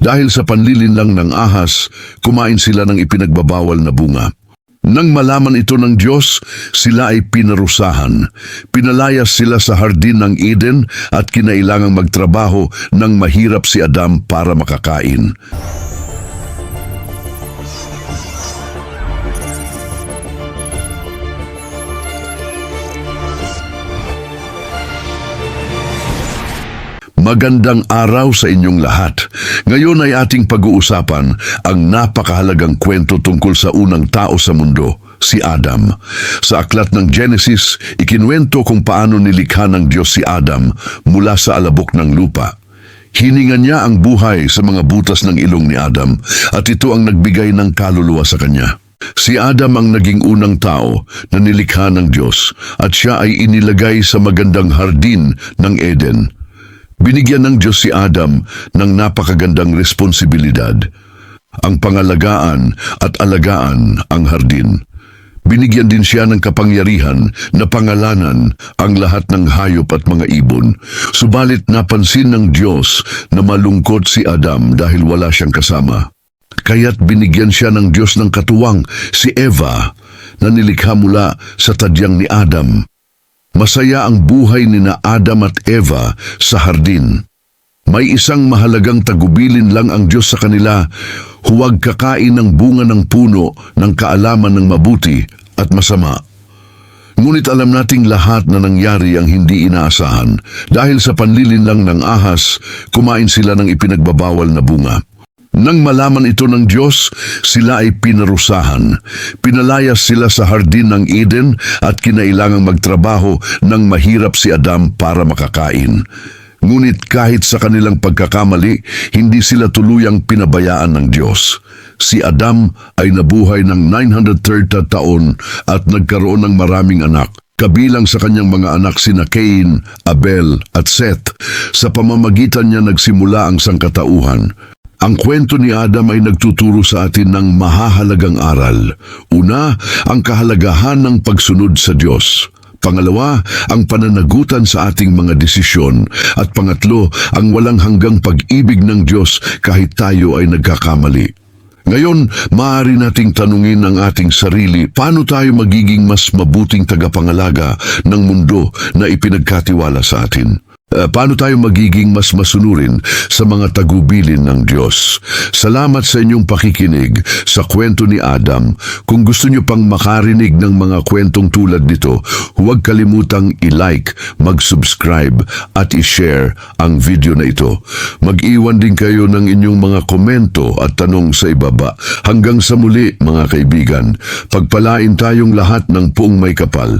Dahil sa panlilin lang ng ahas, kumain sila ng ipinagbabawal na bunga. Nang malaman ito ng Diyos, sila ay pinarusahan. Pinalayas sila sa hardin ng Eden at kinailangang magtrabaho nang mahirap si Adam para makakain. Magandang araw sa inyong lahat. Ngayon ay ating pag-uusapan ang napakahalagang kwento tungkol sa unang tao sa mundo, si Adam. Sa aklat ng Genesis, ikinwento kung paano nilikha ng Diyos si Adam mula sa alabok ng lupa. Hininga niya ang buhay sa mga butas ng ilong ni Adam at ito ang nagbigay ng kaluluwa sa kanya. Si Adam ang naging unang tao na nilikha ng Diyos at siya ay inilagay sa magandang hardin ng Eden. Binigyan ng Diyos si Adam ng napakagandang responsibilidad. Ang pangalagaan at alagaan ang hardin. Binigyan din siya ng kapangyarihan na pangalanan ang lahat ng hayop at mga ibon. Subalit napansin ng Diyos na malungkot si Adam dahil wala siyang kasama. Kaya't binigyan siya ng Diyos ng katuwang si Eva na nilikha mula sa tadyang ni Adam. Masaya ang buhay ni na Adam at Eva sa hardin. May isang mahalagang tagubilin lang ang Diyos sa kanila, huwag kakain ng bunga ng puno ng kaalaman ng mabuti at masama. Ngunit alam nating lahat na nangyari ang hindi inaasahan dahil sa panlilin lang ng ahas, kumain sila ng ipinagbabawal na bunga. Nang malaman ito ng Diyos, sila ay pinarusahan. Pinalayas sila sa hardin ng Eden at kinailangang magtrabaho nang mahirap si Adam para makakain. Ngunit kahit sa kanilang pagkakamali, hindi sila tuluyang pinabayaan ng Diyos. Si Adam ay nabuhay ng 930 taon at nagkaroon ng maraming anak. Kabilang sa kanyang mga anak sina Cain, Abel at Seth. Sa pamamagitan niya nagsimula ang sangkatauhan. Ang kwento ni Adam ay nagtuturo sa atin ng mahahalagang aral. Una, ang kahalagahan ng pagsunod sa Diyos. Pangalawa, ang pananagutan sa ating mga desisyon. At pangatlo, ang walang hanggang pag-ibig ng Diyos kahit tayo ay nagkakamali. Ngayon, maaari nating tanungin ang ating sarili, paano tayo magiging mas mabuting tagapangalaga ng mundo na ipinagkatiwala sa atin? Uh, paano tayo magiging mas masunurin sa mga tagubilin ng Diyos? Salamat sa inyong pakikinig sa kwento ni Adam. Kung gusto niyo pang makarinig ng mga kwentong tulad nito, huwag kalimutang i-like, mag-subscribe at i-share ang video na ito. Mag-iwan din kayo ng inyong mga komento at tanong sa ibaba. Hanggang sa muli mga kaibigan, pagpalain tayong lahat ng puong may kapal.